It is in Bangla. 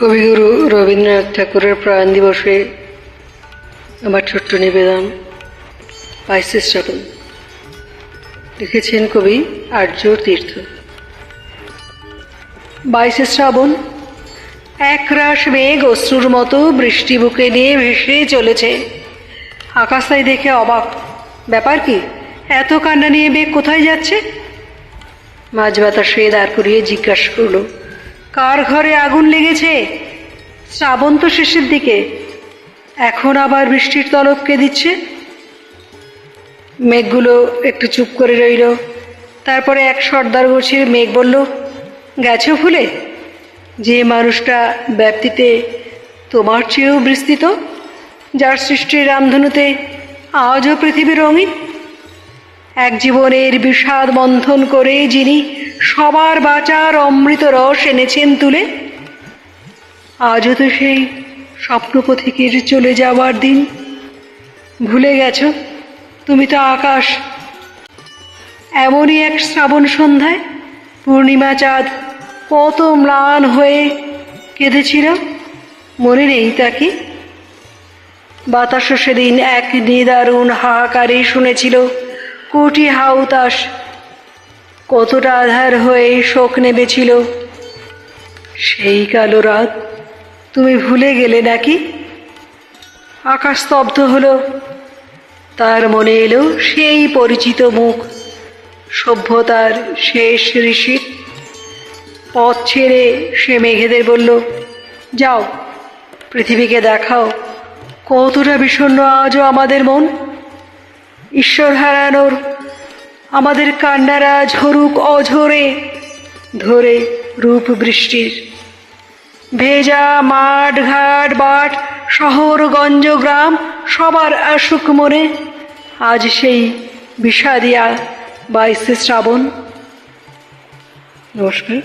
কবিগুরু রবীন্দ্রনাথ ঠাকুরের প্রাণ দিবসে আমার ছোট্ট নিবেদন বাইশে শ্রাবণ। লিখেছেন কবি আর্য তীর্থ। বাইশে শ্রাবণ একরাশ মেঘ অশ্রুর মতো বৃষ্টি বুকে নিয়ে ভেসে চলেছে। আকাশটাই দেখে অবাক। ব্যাপার কি? এত কান্না নিয়ে মেঘ কোথায় যাচ্ছে? মাঝ বাতাসে দাঁড় করিয়ে জিজ্ঞাসা করল কার ঘরে আগুন লেগেছে? শ্রাবণ তো শেষের দিকে। এখন আবার বৃষ্টির তলবকে দিচ্ছে। মেঘগুলো একটু চুপ করে রইল। তারপরে এক সর্দার গোছির মেঘ বলল, গেছো ফুলে? যে মানুষটা ব্যাপ্তিতে তোমার চেয়েও বিস্তৃত, যার সৃষ্টির রামধনুতে আজও পৃথিবী রঙিন। এক জীবনের বিষাদ বন্ধন করে যিনি সবার বাঁচার অমৃত রস এনেছেন তুলে। আজও তো সেই স্বপ্নপথিকের চলে যাওয়ার দিন। ভুলে গেছ? তুমি তো আকাশ। এমনই এক শ্রাবণ সন্ধ্যায় পূর্ণিমা চাঁদ কত ম্লান হয়ে কেঁদেছিল, মনে নেই তাকে বাতাসও সেদিন এক নিদারুণ হাহাকারে শুনেছিল, কোটি হাউতাস কতটা আধার হয়ে শোক নেবেছিল সেই কালো রাত তুমি ভুলে গেলে নাকি? আকাশ স্তব্ধ হলো। তার মনে এলো সেই পরিচিত মুখ, সভ্যতার শেষ ঋষির পথ ছেড়ে সে মেঘেদের বলল, যাও, পৃথিবীকে দেখাও। কতটা বিষণ্ণ আজও আমাদের মন। ঈশ্বর হারানোর আমাদের কান্নারা ঝরুক অঝরে, ধরে রূপ বৃষ্টির। ভেজা মাঠ ঘাট বাট, শহর, গঞ্জ, গ্রাম, সবার আসুক মনে, আজ সেই বিষাদিয়া বাইশে শ্রাবণ। নমস্কার।